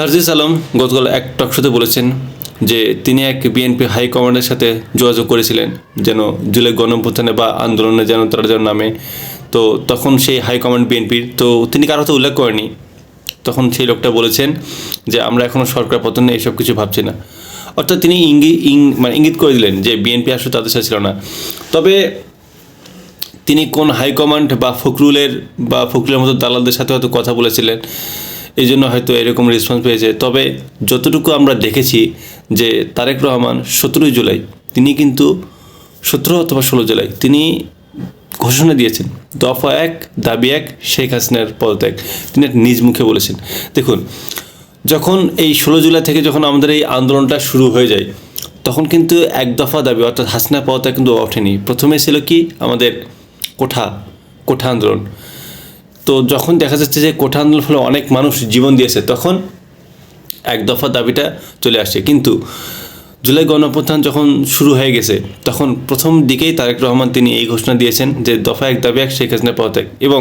সার্জিস আলম গতকাল এক টকশোতে বলেছেন যে তিনি এক বিএনপি হাই কমান্ডের সাথে যোগাযোগ করেছিলেন, যেন জুলাই গণঅভ্যুত্থানে বা আন্দোলনে যেন তারা যেন নামে। তো তখন সেই হাই কমান্ড বিএনপির তো তিনি কারও তো উল্লেখ করেনি তখন সেই লোকটা বলেছেন যে, আমরা এখনও সরকার পতনে এইসব কিছু ভাবছি না। অর্থাৎ তিনি ইঙ্গি ইং মানে ইঙ্গিত করে দিলেন যে বিএনপি আসলে তাদের সাথে ছিল না। তবে তিনি কোন হাইকমান্ড বা ফখরুলের বা ফখরুলের মতো দালালদের সাথে হয়তো কথা বলেছিলেন। এই জন্য হয়তো এরকম রেসপন্স পেয়েছে। তবে যতটুকু আমরা দেখেছি যে তারেক রহমান সতেরোই জুলাই, তিনি কিন্তু সতেরো অথবা ষোলো জুলাই, তিনি ঘোষণা দিয়েছেন, দফা এক, দাবি এক, শেখ হাসিনার পদত্যাগ। তিনি নিজ মুখে বলেছেন। দেখুন, যখন এই ষোলো জুলাই থেকে যখন আমাদের এই আন্দোলনটা শুরু হয়ে যায়, তখন কিন্তু এক দফা দাবি, অর্থাৎ হাসিনা পদত্যাগ কিন্তু ওঠেনি। প্রথমে ছিল কি? আমাদের কোঠা কোঠা আন্দোলন। তো যখন দেখা যাচ্ছে যে কোঠা আন্দোলন ফলে অনেক মানুষ জীবন দিয়েছে, তখন এক দফা দাবিটা চলে আসছে। কিন্তু জুলাই গণঅভ্যুত্থান যখন শুরু হয়ে গেছে, তখন প্রথম দিকেই তারেক রহমান তিনি এই ঘোষণা দিয়েছেন যে দফা এক দাবি এক শেখ হাসিনা পদত্যাগ। এবং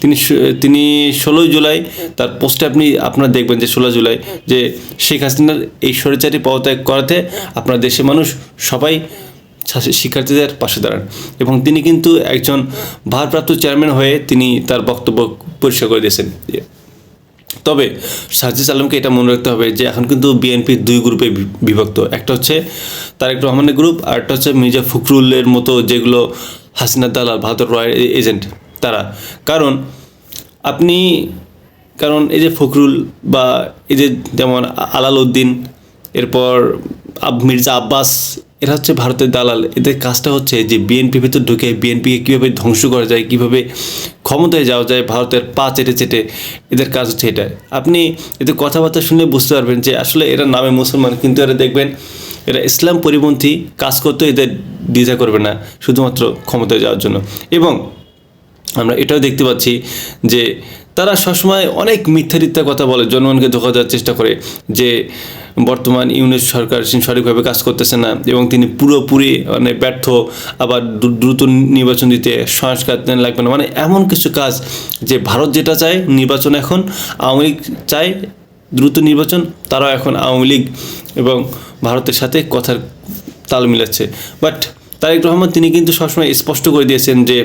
তিনি তিনি ষোলোই জুলাই তার পোস্টে আপনি, আপনারা দেখবেন যে ষোলো জুলাই যে শেখ হাসিনার এই স্বৈরাচারী পদত্যাগ করাতে আপনার দেশের মানুষ সবাই শিক্ষার্থীদের পাশে দাঁড়ান। এবং তিনি কিন্তু একজন ভারপ্রাপ্ত চেয়ারম্যান হয়ে তিনি তার বক্তব্য পরিষ্কার করে দিয়েছেন। তবে সার্জিস আলমকে এটা মনে রাখতে হবে যে এখন কিন্তু বিএনপি দুই গ্রুপে বিভক্ত। একটা হচ্ছে তারেক রহমানের গ্রুপ আর একটা হচ্ছে মির্জা ফখরুলের মতো যেগুলো হাসিনা দালাল ভারতের রয়্যাল এজেন্ট তারা। কারণ আপনি, কারণ এই যে ফখরুল বা এই যে যেমন আলাল উদ্দিন, এরপর মির্জা আব্বাস এরা হচ্ছে ভারতের দালাল। এদের কাজটা হচ্ছে যে বিএনপি ভেতর ঢুকে বিএনপিকে কীভাবে ধ্বংস করা যায়, কীভাবে ক্ষমতায় যাওয়া যায়, ভারতের পা চেটে চেটে এদের কাজ হচ্ছে এটা আপনি এদের কথাবার্তা শুনে বুঝতে পারবেন যে আসলে এরা নামে মুসলমান, কিন্তু এরা দেখবেন এরা ইসলাম পরিপন্থী কাজ করতে এদের দ্বিধা করবে না, শুধুমাত্র ক্ষমতায় যাওয়ার জন্য। এবং আমরা এটাও দেখতে পাচ্ছি যে তারা সবসময় অনেক মিথ্যারিত্যা কথা বলে, জনগণকে ধোকা দেওয়ার চেষ্টা করে যে বর্তমান ইউনিট সরকার সঠিকভাবে কাজ করতেছে না এবং তিনি পুরোপুরি মানে ব্যর্থ, আবার দ্রুত নির্বাচন দিতে সংস্কার লাগবে না। মানে এমন কিছু কাজ যে ভারত যেটা চায়, নির্বাচন এখন আওয়ামী লীগ চায়, দ্রুত নির্বাচন, তারাও এখন আওয়ামী লীগ এবং ভারতের সাথে কথার তাল মিলাচ্ছে। বাট তারেক রহমান তিনি কিন্তু সবসময় স্পষ্ট করে দিয়েছেন যে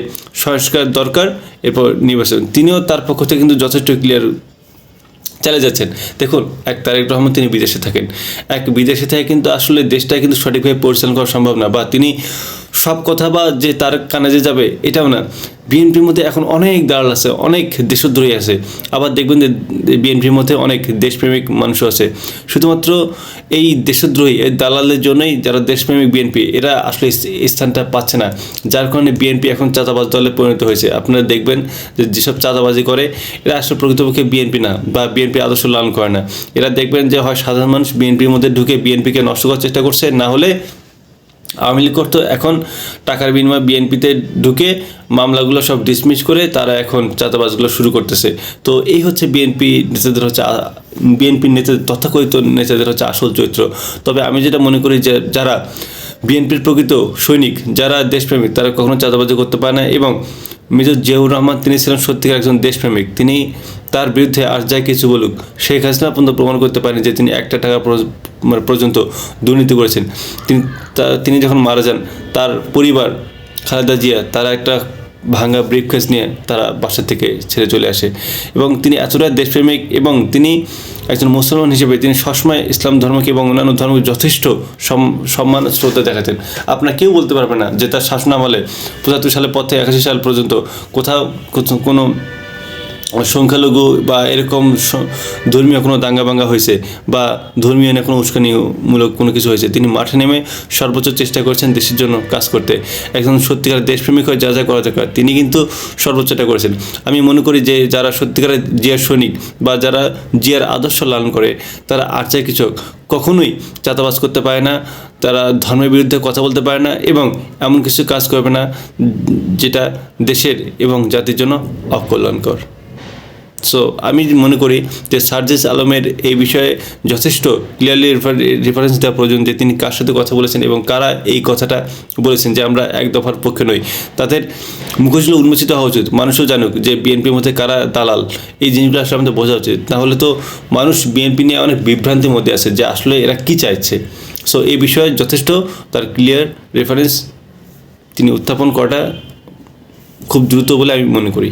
সংস্কার দরকার, এরপর নির্বাচন। তিনিও তার পক্ষ থেকে কিন্তু যথেষ্ট ক্লিয়ার চালিয়ে যাচ্ছেন। দেখুন, এক তারেক রহমান তিনি বিদেশে থাকেন। এক বিদেশে থেকে কিন্তু আসলে দেশটা কিন্তু সঠিকভাবে পরিচালনা করা সম্ভব না বা তিনি সব কথা বা যে তার কানে যে যাবে, এটাও না। বিএনপির মধ্যে এখন অনেক দালাল আছে, অনেক দেশদ্রোহী আছে। আবার দেখবেন যে বিএনপির মধ্যে অনেক দেশপ্রেমিক মানুষ আছে। শুধুমাত্র এই দেশদ্রোহী, এই দালালের জন্যই যারা দেশপ্রেমিক বিএনপি, এরা আসলে স্থানটা পাচ্ছে না। যার কারণে বিএনপি এখন চাঁদাবাজ দলে পরিণত হয়েছে। আপনারা দেখবেন যে যেসব চাঁদাবাজি করে, এরা আসলে প্রকৃতপক্ষে বিএনপি না বা বিএনপি আদর্শ লালন করে না। এরা দেখবেন যে হয় সাধারণ মানুষ বিএনপির মধ্যে ঢুকে বিএনপিকে নষ্ট করার চেষ্টা করছে, না হলে আওয়ামী লীগ করতো, এখন টাকার বিনিময়ে বিএনপিতে ঢুকে মামলাগুলো সব ডিসমিস করে তারা এখন চাঁদাবাজগুলো শুরু করতেছে। তো এই হচ্ছে বিএনপি নেতাদের হচ্ছে বিএনপির নেতাদের তথাকথিত নেতাদের হচ্ছে আসল চরিত্র। তবে আমি যেটা মনে করি যে যারা বিএনপির প্রকৃত সৈনিক, যারা দেশপ্রেমিক, তারা কখনো চাঁদাবাজি করতে পারে না এবং মেজর জিয়াউর রহমান তিনি ছিলেন সত্যিকার একজন দেশপ্রেমিক। তিনি তার বিরুদ্ধে আর যাই কিছু বলুক, শেখ হাসিনা পর্যন্ত প্রমাণ করতে পারেন যে তিনি একটা টাকা মানে পর্যন্ত দুর্নীতি করেছেন। তিনি তিনি যখন মারা যান, তার পরিবার খালেদা জিয়া, তারা একটা ভাঙা ব্রিফকেস নিয়ে তারা বাসা থেকে ছেড়ে চলে আসে। এবং তিনি এতটা দেশপ্রেমিক এবং তিনি একজন মুসলমান হিসেবে তিনি সবসময় ইসলাম ধর্মকে এবং অন্যান্য ধর্মকে যথেষ্ট সম- সম্মান শ্রদ্ধা দেখাতেন। আপনার কেউ বলতে পারবে না যে তার শাসনামলে পঁচাত্তর সালের পর থেকে একাশি সাল পর্যন্ত কোথাও কোনো সংখ্যালঘু বা এরকম ধর্মীয় কোনো দাঙ্গা বাঙ্গা হয়েছে বা ধর্মীয় না কোনো উস্কানিমূলক কোনো কিছু হয়েছে, তিনি মাঠে নেমে সর্বোচ্চ চেষ্টা করেছেন দেশের জন্য কাজ করতে। একজন সত্যিকার দেশপ্রেমিক হয়ে যা যা করা দরকার, তিনি কিন্তু সর্বোচ্চটা করেছেন। আমি মনে করি যে যারা সত্যিকারের জিয়ার সৈনিক বা যারা জিয়ার আদর্শ লালন করে, তারা আর চাই কিছু কখনোই চাঁদাবাজ করতে পারে না, তারা ধর্মের বিরুদ্ধে কথা বলতে পারে না এবং এমন কিছু কাজ করবে না, যেটা দেশের এবং জাতির জন্য অকল্যাণকর। সো আমি মনে করি যে সার্জিস আলমের এই বিষয়ে যথেষ্ট ক্লিয়ারলি রেফারেন্স দেওয়া প্রয়োজন যে তিনি কার সাথে কথা বলেছেন এবং কারা এই কথাটা বলেছেন যে আমরা এক দফার পক্ষে নই। তাদের মুখোশগুলো উন্মোচিত হওয়া উচিত। মানুষও জানুক যে বিএনপির মধ্যে কারা দালাল। এই জিনিসগুলো আসলে আমাদের বোঝা উচিত। তাহলে তো মানুষ বিএনপি নিয়ে অনেক বিভ্রান্তির মধ্যে আছে যে আসলে এরা কী চাইছে। সো এই বিষয়ে যথেষ্ট তার ক্লিয়ার রেফারেন্স তিনি উত্থাপন করাটা খুব দ্রুত বলে আমি মনে করি।